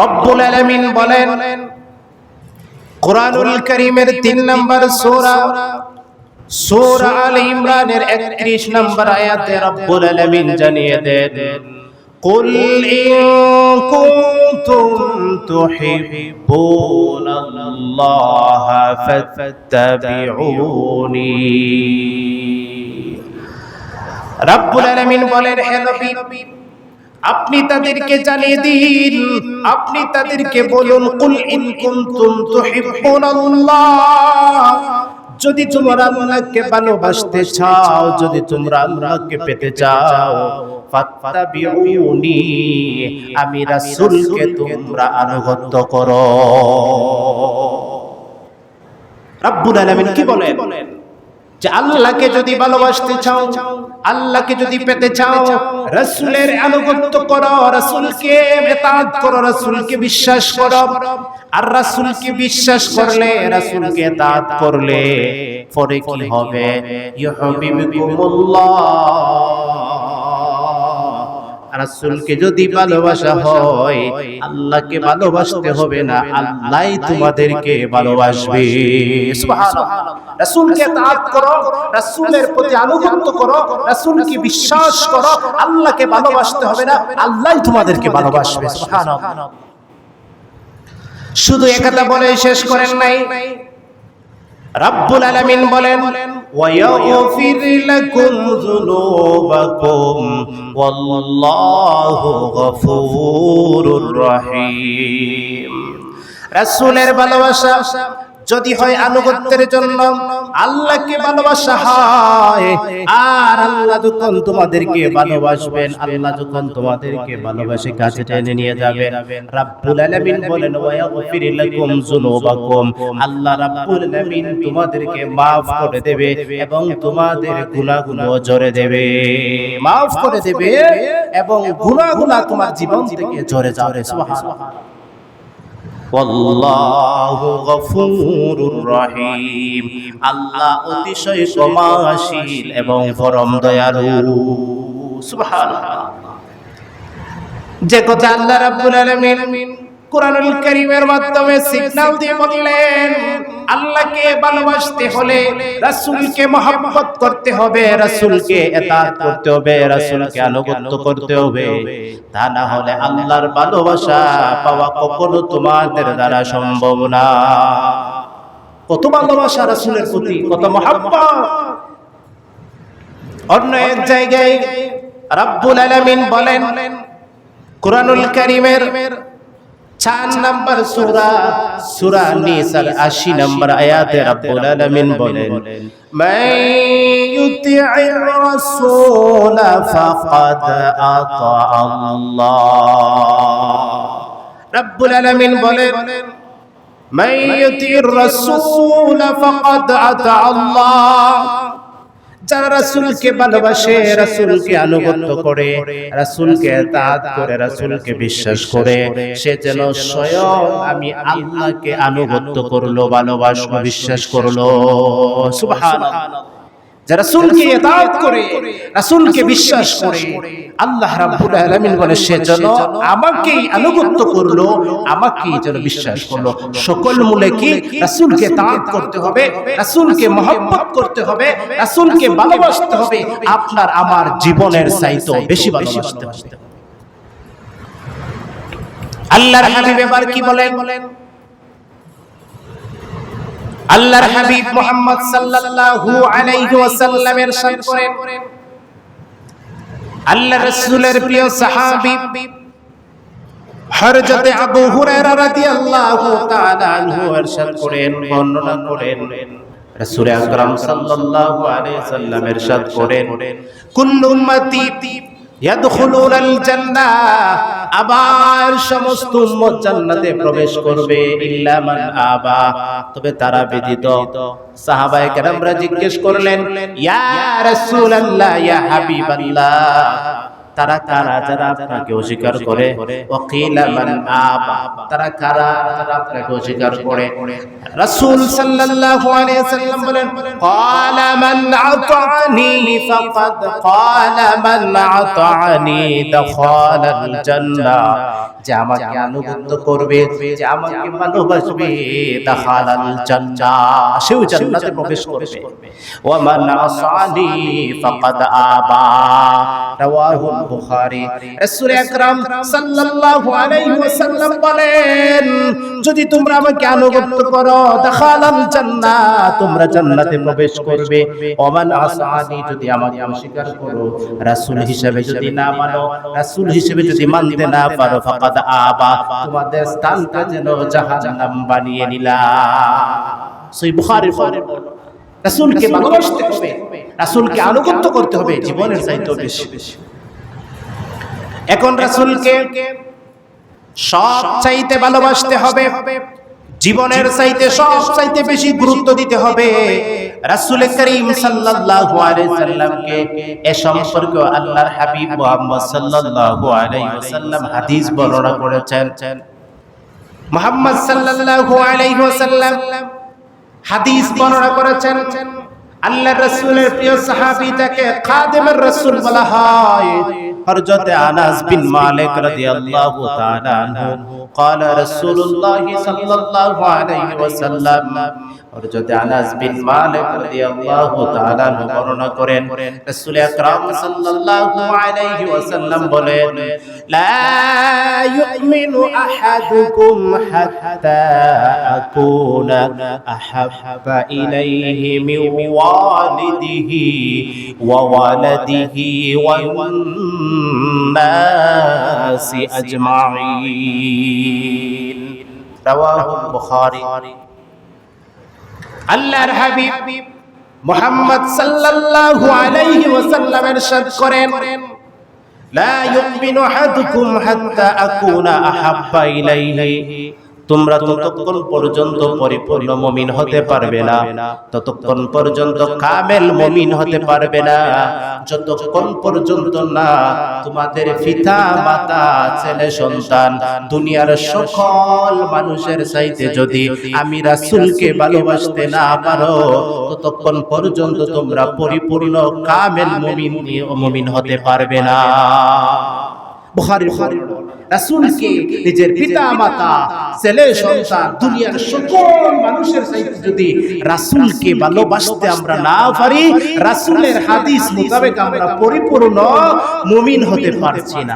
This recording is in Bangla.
রব্বুল আলামিন বলেন কোরআনুল করিমের তিন নম্বর সূরা সূরা আল ইমরানের 31 নম্বর আয়াতে রব্বুল আলামিন জানিয়ে দেন قل إن كنتم تحبون الله فاتبعوني রাব্বুল আলামিন বলেন হে নবী আপনি তাদেরকে জানিয়ে দিন। আপনি তাদেরকে বলুন কুল ইন কুনতুম তুহিব্বুনাল্লাহ। যদি তোমরা আল্লাহকে ভালোবাসতে চাও যদি তোমরা আল্লাহকে পেতে চাও ফাত্তাবিউনি আমি রাসূলকে তোমরা আনুগত্য করো। রাব্বুল আলামিন কি বলেন? যে আল্লাহকে যদি ভালোবাসতে চাও আল্লাহকে যদি পেতে চাও রাসূলের আনুগত্য করো রাসূলকে ইতাআত করো রাসূলকে বিশ্বাস করো। আর রাসূলকে বিশ্বাস করলে রাসূলকে ইতাআত করলে পরে কি হবে? ইউহিব্বুকুমুল্লাহ রাসূলকে যদি ভালোবাসা হয় আল্লাহকে ভালোবাসতে হবে না। আল্লাহই তোমাদেরকে ভালোবাসবে। সুবহানাল্লাহ। রাসূলকে তাআত করো রাসূলের প্রতি আনুগত্য করো রাসূলকে বিশ্বাস করো আল্লাহকে ভালোবাসতে হবে না। আল্লাহই তোমাদেরকে ভালোবাসবে। সুবহানাল্লাহ। শুধু একথা বলে শেষ করেন নাই। রাব্বুল আলামিন বলেন ওয়ায়াগফির লাকুম যুনুবাকুম ওয়াল্লাহু গফুরুর রহিম। রাসূলের ভালোবাসা যদি হয় আনুগত্যের জন্য আল্লাহকে ভালোবাসা হয়। আর আল্লাহ যখন তোমাদেরকে ভালোবাসবেন আল্লাহ যখন তোমাদেরকে ভালোবাসে কাছে টেনে নিয়ে যাবেন রাব্বুল আলামিন বলেন ওয়াগফির লাকুম যুনুবাকুম। আল্লাহ রাব্বুল আলামিন তোমাদেরকে maaf করে দেবে এবং তোমাদের গুনাহগুলো জরে দেবে। maaf করে দেবে এবং গুনাহগুলো তোমার জীবন থেকে জরে যাবে। সুবহানাল্লাহ। ওয়াল্লাহু গফুরুর রহিম। আল্লাহ অতিশয় ক্ষমাশীল এবং পরম দয়ালু। সুবহানাল্লাহ। যে কথা আল্লাহ রাব্বুল আলামিন কোরআনুল কারীমের মাধ্যমে সিগন্যাল দিয়ে বললেন, আল্লাহকে ভালোবাসতে হলে রাসূলকে মহব্বত করতে হবে, রাসূলকে ইতাআত করতে হবে, রাসূলকে আনুগত্য করতে হবে। তা না হলে আল্লাহর ভালোবাসা পাওয়া কখনো তোমাদের দ্বারা সম্ভব না। কত ভালোবাসা রাসূলের প্রতি, কত মহব্বত। অন্য এক জায়গায় রাব্বুল আলামিন বলেন, কোরআনুল কারীমের চার নম্বর সূরা সূরা নিসার 80 নম্বর আয়াতে রব্বুল আলামিন বলেন মান ইউতি'র রাসূল ফাকাদ আতা আল্লাহ। রব্বুল আলামিন বলেন মান ইউতি'র রাসূল ফাকাদ আতা আল্লাহ। যারা রাসুলকে ভালোবাসে, রাসুলকে আনুগত্য করে, রাসুলকে তাত করে, রাসুলকে বিশ্বাস করে, সে যেন স্বয়ং আমি আল্লাহকে আনুগত্য করল, ভালোবাসলো, বিশ্বাস করল। সুবহানাল্লাহ। যারা রাসূলকে ইতাআত করে রাসূলকে বিশ্বাস করে আল্লাহ রাব্বুল আলামিন বলে সে যেন আমাকেই আনুগত্য করল আমাকেই যেন বিশ্বাস করল। সকল মূলে কি রাসূলকে তাআত করতে হবে রাসূলকে মহব্বত করতে হবে রাসূলকে ভালোবাসতে হবে আপনার আমার জীবনের চাইতে বেশি ভালোবাসতে হবে। আল্লাহর হাবিব এবার কি বলেন? আল্লাহর হাবিব মোহাম্মদ সাল্লাল্লাহু আলাইহি ওয়াসাল্লাম এরশাদ করেন আল্লাহ রাসূলের প্রিয় সাহাবী হযরত আবু হুরায়রা রাদিয়াল্লাহু তাআলা আনহু এরশাদ করেন, বর্ণনা করেন। রাসূল আকরাম সাল্লাল্লাহু আলাইহি সাল্লাম এরশাদ করেন, কুল্লু উম্মতি ইয়াদখুলুনাল জান্নাহ। আবার সমস্ত উম্মত জান্নাতে প্রবেশ করবে ইল্লা মান আবা। তবে তারা ব্যতীত সাহাবায়ে কেরামরা জিজ্ঞেস করলেন, ইয়া রাসূলুল্লাহ, ইয়া হাবিবাল্লাহ। তারা কারা? যারা আপনাকে অস্বীকার করে। তারা কারা? যারা আপনাকে অস্বীকার করে। রাসূল সাল্লাল্লাহু আলাইহি সাল্লাম বলেন ক্বালা মান আতানি ফাকাদ ক্বালা মান আতানি দাখালাল জান্নাহ। যে আমাকে আনুগত্য করবে যে আমাকে ভালোবাসবে দাখালাল জান্নাহ সেও জান্নাতে প্রবেশ করবে। ওয়া মান আসানি ফাকাদ আবা। রাওয়াহুল বুখারী। রাসূল আকরাম সাল্লাল্লাহু আলাইহি ওয়াসাল্লাম বলেন যদি তোমরা আমাকে আনুগত্য করো দাখালাল জান্নাহ তোমরা জান্নাতে প্রবেশ করবে। ওয়া মান আসানি যদি আমাকে অস্বীকার করো রাসূল হিসেবে যদি না মানো রাসূল হিসেবে যদি মানতে না পারো ফাকাদ আবা তোমাদের স্থানটা যেন জাহান্নাম বানিয়ে নিলা। সই বুখারী রাসূলকে ভালোবাসতে হবে রাসূলকে আনুগত্য করতে হবে জীবনের চাইতে বেশি। এখন রাসূলকে সব চাইতে ভালোবাসতে হবে। জীবনের চাইতে সব চাইতে বেশি গুরুত্ব দিতে হবে। রাসূল করিম সাল্লাল্লাহু আলাইহি সাল্লামকে এ সম্পর্কে আল্লাহর হাবিব মুহাম্মদ সাল্লাল্লাহু আলাইহি ওয়াসাল্লাম হাদিস বর্ণনা করেছেন। মুহাম্মদ সাল্লাল্লাহু আলাইহি ওয়াসাল্লাম হাদিস বর্ণনা করেছেন আল্লাহ রাসূলের প্রিয় সাহাবী তাকে খাদেমের রাসূল বলা হয় হযরত আনাস বিন মালিক রাদিয়াল্লাহু তাআলা আনহু قال رسول الله صلى الله عليه وسلم হযরত আনাস বিন মালিক রাদিয়াল্লাহু তাআলা আনহু বর্ণনা করেন, রাসূল আকরাম সাল্লাল্লাহু আলাইহি ওয়াসাল্লাম বলেন, লা ইউমিনু আহাদুকুম হাত্তা আকুনা আহাব্বা ইলাইহি মিন ওয়ালিদিহি ওয়া ওয়ালাদিহি ওয়ান নাসি আজমাইন রাওয়াহুল বুখারী। আল্লাহর হাবিব মোহাম্মদ সাল্লাল্লাহু আলাইহি ওয়াসাল্লাম ارشاد করেন, লা ইউমিনু আহাদুকুম হাত্তা আকুনা আহাব্বা ইলাইহি। তোমরা ততক্ষণ পর্যন্ত পরিপূর্ণ মমিন হতে পারবে না। ততক্ষণ পর্যন্ত কামেল মমিন হতে পারবে না। যতক্ষণ পর্যন্ত না তোমাদের পিতা, মাতা, ছেলে, সন্তান, দুনিয়ার সকল মানুষের চাইতে যদি আমি রাসূলকে ভালোবাসতে না পারো, ততক্ষণ পর্যন্ত তোমরা পরিপূর্ণ কামেল মমিন মমিন হতে পারবে না। বুখারী রাসূলকে নিজের পিতা মাতা ছেলে, সন্তান, দুনিয়ার সকল মানুষের চাইতে যদি রাসূলকে ভালোবাসতে আমরা না পারি, রাসূলের হাদিস মোতাবেক আমরা পরিপূর্ণ মুমিন হতে পারছি না।